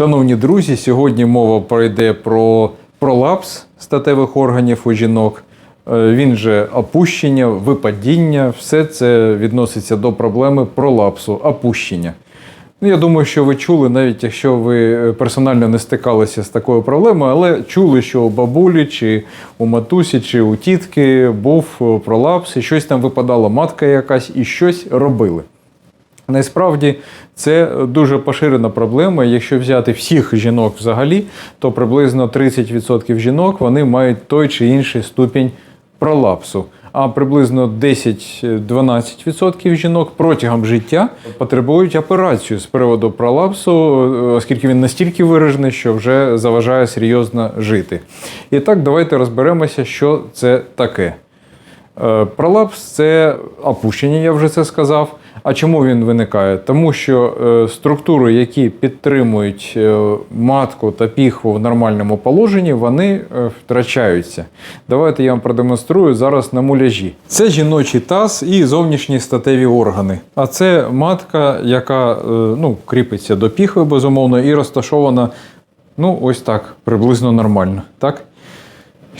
Шановні друзі, сьогодні мова пройде про пролапс статевих органів у жінок. Е, Він же опущення, випадіння, все це відноситься до проблеми пролапсу, опущення. Ну, я думаю, що ви чули, навіть якщо ви е, персонально не стикалися з такою проблемою, але чули, що у бабулі, чи у матусі, чи у тітки був е, пролапс, і щось там випадала матка якась, і щось робили. Насправді це дуже поширена проблема. Якщо взяти всіх жінок взагалі, то приблизно 30% жінок вони мають той чи інший ступінь пролапсу. А приблизно 10-12% жінок протягом життя потребують операцію з приводу пролапсу, оскільки він настільки виражений, що вже заважає серйозно жити. І так, давайте розберемося, що це таке. Е, Пролапс це опущення, я вже це сказав. А чому він виникає? Тому що е, структури, які підтримують е, матку та піхву в нормальному положенні, вони е, втрачаються. Давайте я вам продемонструю зараз на муляжі. Це жіночий таз і зовнішні статеві органи. А це матка, яка ну, кріпиться до піхви, безумовно, і розташована ну, ось так, приблизно нормально. Так?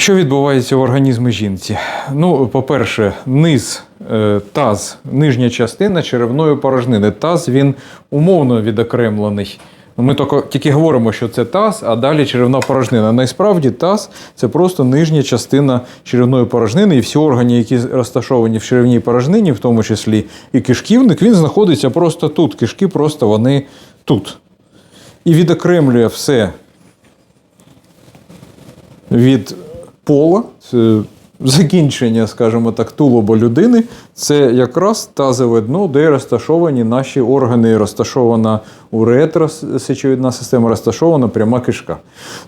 Що відбувається в організмі жінці? Ну, по-перше, низ, е, таз, нижня частина черевної порожнини. Таз він умовно відокремлений. Ми тільки, тільки говоримо, що це таз, а далі черевна порожнина. Насправді таз це просто нижня частина черевної порожнини, і всі органи, які розташовані в черевній порожнині, в тому числі і кишківник, він знаходиться просто тут. Кишки просто вони тут. І відокремлює все від пола, закінчення, скажімо так, тулуба людини, це якраз тазове дно, де розташовані наші органи, розташована уретра, сечовідна система, розташована пряма кишка.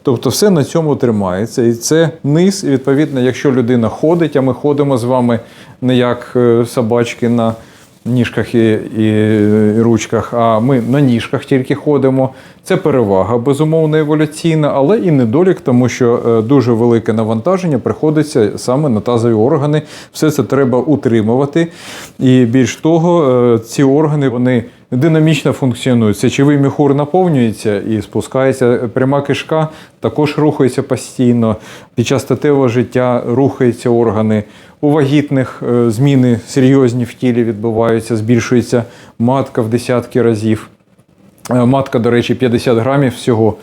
Тобто все на цьому тримається. І це низ, і відповідно, якщо людина ходить, а ми ходимо з вами не як е, собачки на ніжках і, і, і ручках, а ми на ніжках тільки ходимо. Це перевага, безумовно, еволюційна, але і недолік, тому що е, дуже велике навантаження приходиться саме на тазові органи. Все це треба утримувати. І більш того, е, ці органи вони динамічно функціонують. Сечовий міхур наповнюється і спускається пряма кишка, також рухається постійно. Під час статевого життя рухаються органи. У вагітних е, зміни серйозні в тілі відбуваються, збільшується матка в десятки разів. Е, Матка, до речі, 50 грамів всього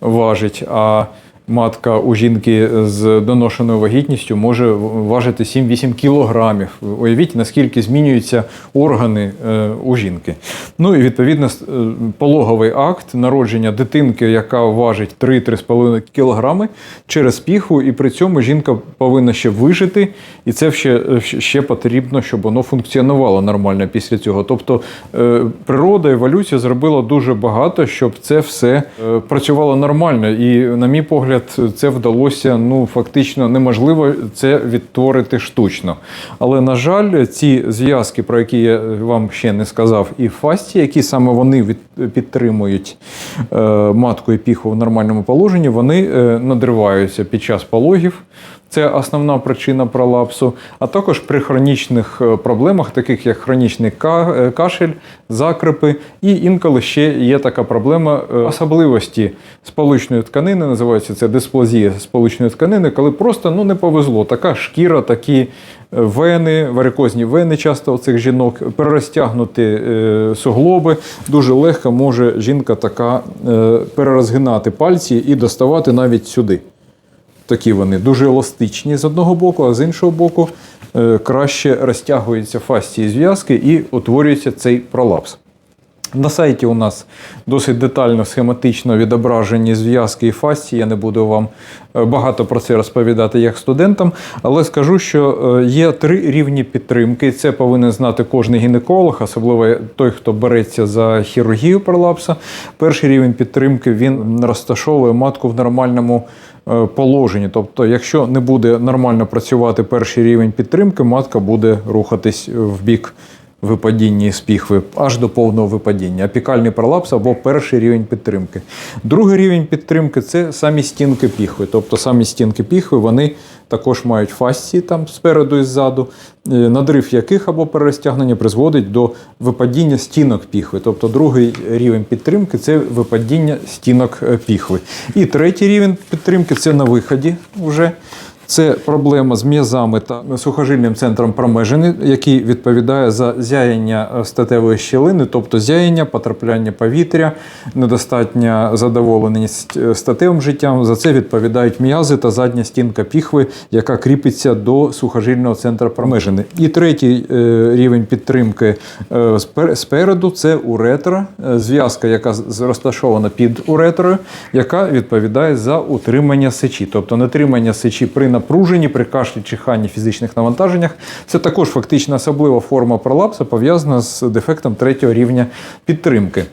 важить, а матка у жінки з доношеною вагітністю може важити 7-8 кілограмів. Уявіть, наскільки змінюються органи е, у жінки. Ну і відповідно е, пологовий акт народження дитинки, яка важить 3-3,5 кілограми через піхву, і при цьому жінка повинна ще вижити, і це ще, ще потрібно, щоб воно функціонувало нормально після цього. Тобто е, природа, еволюція зробила дуже багато, щоб це все е, працювало нормально. І, на мій погляд, це вдалося ну фактично неможливо це відтворити штучно. Але на жаль, ці зв'язки, про які я вам ще не сказав, і фасті, які саме вони від, підтримують е, матку і піху в нормальному положенні, вони е, надриваються під час пологів. Це основна причина пролапсу, а також при хронічних е, проблемах, таких як хронічний е, кашель, закрипи, і інколи ще є така проблема е, особливості сполучної тканини, називається це дисплазія сполучної тканини, коли просто ну, не повезло. Така шкіра, такі вени, варикозні вени часто у цих жінок, перерозтягнути суглоби. Дуже легко може жінка така перерозгинати пальці і доставати навіть сюди. Такі вони дуже еластичні з одного боку, а з іншого боку е, краще розтягуються фасції зв'язки і утворюється цей пролапс. На сайті у нас досить детально схематично відображені зв'язки і фасції. Я не буду вам е, багато про це розповідати як студентам, але скажу, що е, є три рівні підтримки. Це повинен знати кожен гінеколог, особливо той, хто береться за хірургію пролапса. Перший рівень підтримки він розташовує матку в нормальному е, положенні. Тобто, якщо не буде нормально працювати перший рівень підтримки, матка буде рухатись в бік випадіння із піхви аж до повного випадіння. Апікальний пролапс або перший рівень підтримки. Другий рівень підтримки це самі стінки піхви. Тобто самі стінки піхви вони також мають фасції там спереду і ззаду, е, надрив яких або перерозтягнення призводить до випадіння стінок піхви. Тобто другий рівень підтримки це випадіння стінок е, піхви. І третій рівень підтримки це на виході вже. Це проблема з м'язами та сухожильним центром промежини, який відповідає за зяяння е, статевої щілини, тобто зяяння, потрапляння повітря, недостатня задоволеність е, статевим життям. За це відповідають м'язи та задня стінка піхви, яка кріпиться до сухожильного центру промежини. І третій е, рівень підтримки спереду це уретра, зв'язка, яка розташована під уретрою, яка відповідає за утримання сечі, тобто нетримання сечі при напруженні, при кашлі, чиханні, фізичних навантаженнях. Це також фактично особлива форма пролапсу, пов'язана з дефектом третього рівня підтримки.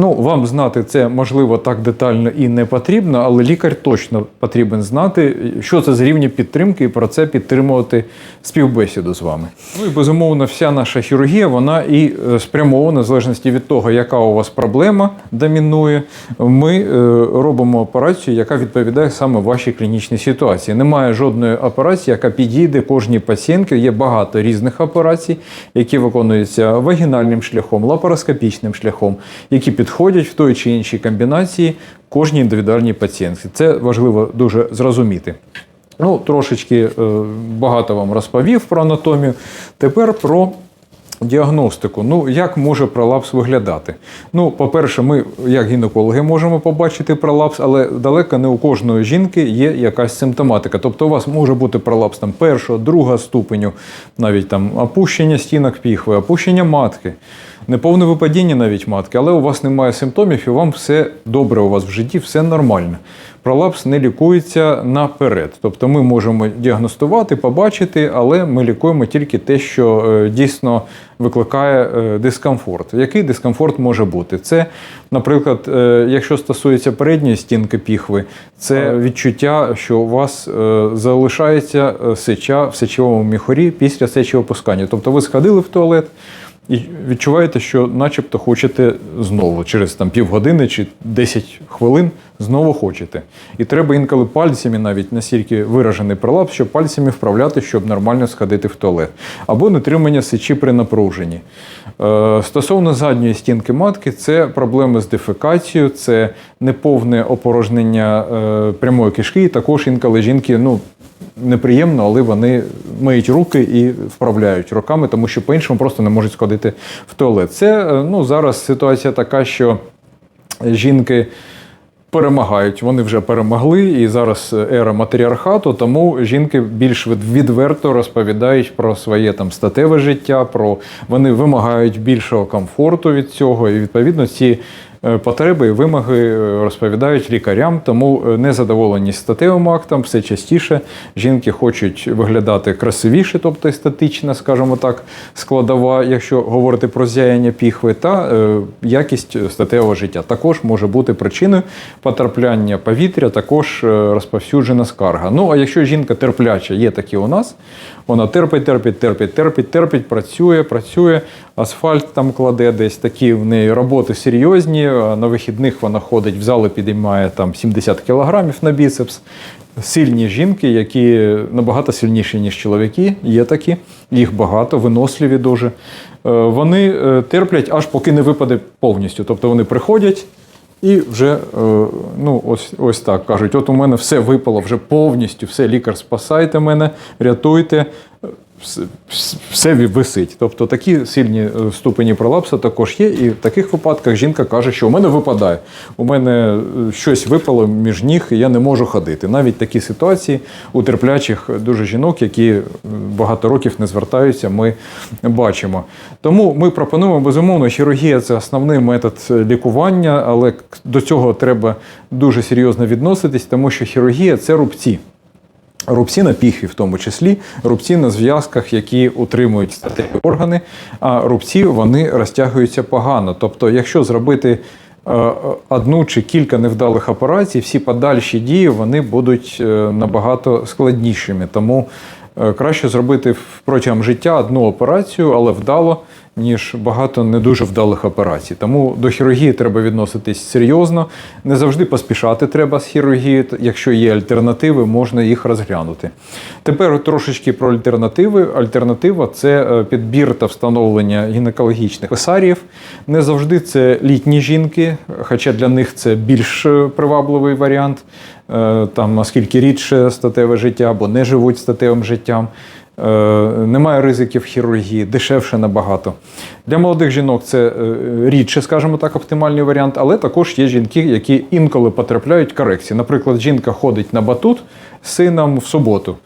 Ну, вам знати це можливо так детально і не потрібно, але лікар точно потрібен знати, що це з рівня підтримки, і про це підтримувати співбесіду з вами. Ну і безумовно, вся наша хірургія вона і е, спрямована, в залежності від того, яка у вас проблема домінує. Ми е, робимо операцію, яка відповідає саме вашій клінічній ситуації. Немає жодної операції, яка підійде кожній пацієнтці. Є багато різних операцій, які виконуються вагінальним шляхом, лапароскопічним шляхом, які підходять в той чи іншій комбінації кожній індивідуальній пацієнтці. Це важливо дуже зрозуміти. Ну, трошечки е, багато вам розповів про анатомію. Тепер про діагностику. Ну, як може пролапс виглядати? Ну, по-перше, ми, як гінекологи, можемо побачити пролапс, але далеко не у кожної жінки є якась симптоматика. Тобто у вас може бути пролапс там першого, другого ступеню, навіть там опущення стінок піхви, опущення матки. Неповне випадіння навіть матки, але у вас немає симптомів, і вам все добре у вас в житті, все нормально. Пролапс не лікується наперед. Тобто ми можемо діагностувати, побачити, але ми лікуємо тільки те, що е, дійсно викликає е, дискомфорт. Який дискомфорт може бути? Це, наприклад, е, якщо стосується передньої стінки піхви, це відчуття, що у вас залишається сеча в сечовому міхорі після сечовопускання. Тобто ви сходили в туалет. І відчуваєте, що начебто хочете знову, через там півгодини чи 10 хвилин знову хочете. І треба інколи пальцями, навіть настільки виражений пролапс, щоб пальцями вправляти, щоб нормально сходити в туалет. Або нетримання сечі при напруженні. Е, стосовно задньої стінки матки, це проблеми з дефекацією, це неповне опорожнення е, прямої кишки. І також інколи жінки, ну, неприємно, але вони миють руки і вправляють руками, тому що по-іншому просто не можуть сходити в туалет. Це е, ну, зараз ситуація така, що жінки. Перемагають, вони вже перемогли, і зараз ера матріархату, тому жінки більш відверто розповідають про своє там статеве життя, про вони вимагають більшого комфорту від цього, і відповідно ці е, потреби і вимоги е, розповідають лікарям. Тому е, незадоволеність статевим актом все частіше жінки хочуть виглядати красивіше, тобто естетична, скажімо так, складова, якщо говорити про зяяння піхви, та е, якість статевого життя також може бути причиною потрапляння повітря, також е, розповсюджена скарга. Ну а якщо жінка терпляча, є такі у нас, вона терпить, терпить, терпить, терпить, терпить, працює, працює, асфальт там кладе десь такі в неї роботи серйозні. На вихідних вона ходить в зали, підіймає там 70 кілограмів на біцепс. Сильні жінки, які набагато сильніші, ніж чоловіки, є такі, їх багато, виносливі дуже. Е, Вони е, терплять, аж поки не випаде повністю. Тобто вони приходять і вже е, ну, ось, ось так кажуть: от у мене все випало вже повністю, все, лікар, спасайте мене, рятуйте. Все, висить. Тобто такі сильні е, ступені пролапсу також є. І в таких випадках жінка каже, що у мене випадає, у мене е, щось випало між ніг, і я не можу ходити. Навіть такі ситуації у терплячих дуже жінок, які е, багато років не звертаються, ми бачимо. Тому ми пропонуємо безумовно, хірургія це основний метод лікування, але до цього треба дуже серйозно відноситись, тому що хірургія це рубці. Рубці на піхві, в тому числі, рубці на зв'язках, які утримують статеві органи, а рубці вони розтягуються погано. Тобто, якщо зробити е, одну чи кілька невдалих операцій, всі подальші дії вони будуть е, набагато складнішими. Тому е, краще зробити протягом життя одну операцію, але вдало, ніж багато не дуже вдалих операцій. Тому до хірургії треба відноситись серйозно. Не завжди поспішати треба з хірургії. Якщо є альтернативи, можна їх розглянути. Тепер трошечки про альтернативи. Альтернатива це е, підбір та встановлення гінекологічних писарів. Не завжди це літні жінки, хоча для них це більш е, привабливий варіант, е, там оскільки рідше статеве життя або не живуть статевим життям. Е, Немає ризиків хірургії, дешевше набагато. Для молодих жінок це е, рідше, скажімо так, оптимальний варіант, але також є жінки, які інколи потрапляють корекції. Наприклад, жінка ходить на батут з сином в суботу.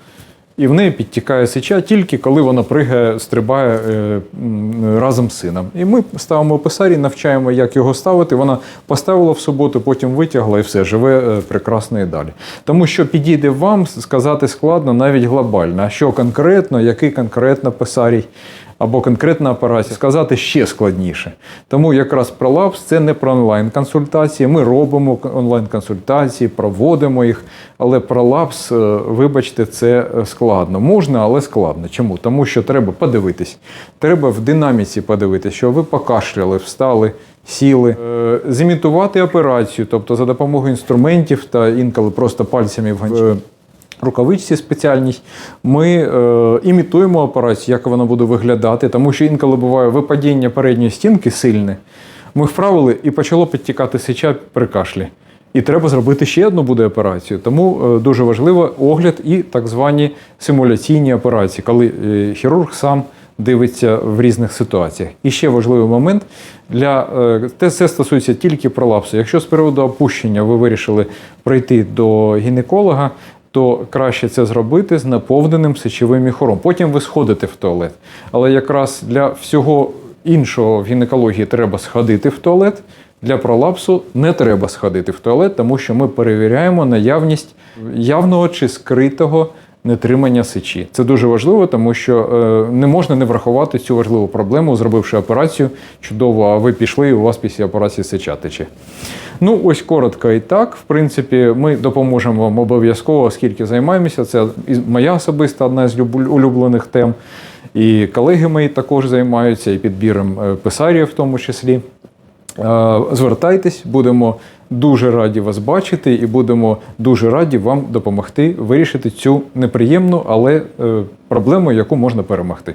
І в неї підтікає сеча тільки коли вона пригає, стрибає е, разом з сином. І ми ставимо писарі, навчаємо, як його ставити. Вона поставила в суботу, потім витягла і все, живе е, прекрасно і далі. Тому що підійде вам сказати складно навіть глобально. Що конкретно, який конкретно писарій або конкретна операція, сказати ще складніше. Тому якраз пролапс це не про онлайн-консультації. Ми робимо онлайн-консультації, проводимо їх, але пролапс, е, вибачте, це е, складно. Можна, але складно. Чому? Тому що треба подивитись. Треба в динаміці подивитись, що ви покашляли, встали. Сіли, Е, зімітувати операцію, тобто за допомогою інструментів та інколи просто пальцями в рукавичці спеціальній, ми е, імітуємо операцію, як вона буде виглядати, тому що інколи буває випадіння передньої стінки сильне. Ми вправили і почало підтікати сеча при кашлі. І треба зробити ще одну буде операцію. Тому е, дуже важливо огляд і так звані симуляційні операції, коли е, хірург сам дивиться в різних ситуаціях. І ще важливий момент для е, те це стосується тільки пролапсу. Якщо з приводу опущення ви вирішили прийти до гінеколога, то краще це зробити з наповненим сечовим міхуром. Потім ви сходите в туалет. Але якраз для всього іншого в гінекології треба сходити в туалет. Для пролапсу не треба сходити в туалет, тому що ми перевіряємо наявність явного чи скритого нетримання сечі. Це дуже важливо, тому що е, не можна не врахувати цю важливу проблему, зробивши операцію чудово, а ви пішли, і у вас після операції сеча тече. Ну, ось коротко і так. В принципі, ми допоможемо вам обов'язково, оскільки займаємося. Це моя особиста одна з улюблених тем. І колеги мої також займаються, і підбіром е, писарів в тому числі. Е, Звертайтесь, будемо дуже раді вас бачити і будемо дуже раді вам допомогти вирішити цю неприємну, але е, проблему, яку можна перемогти.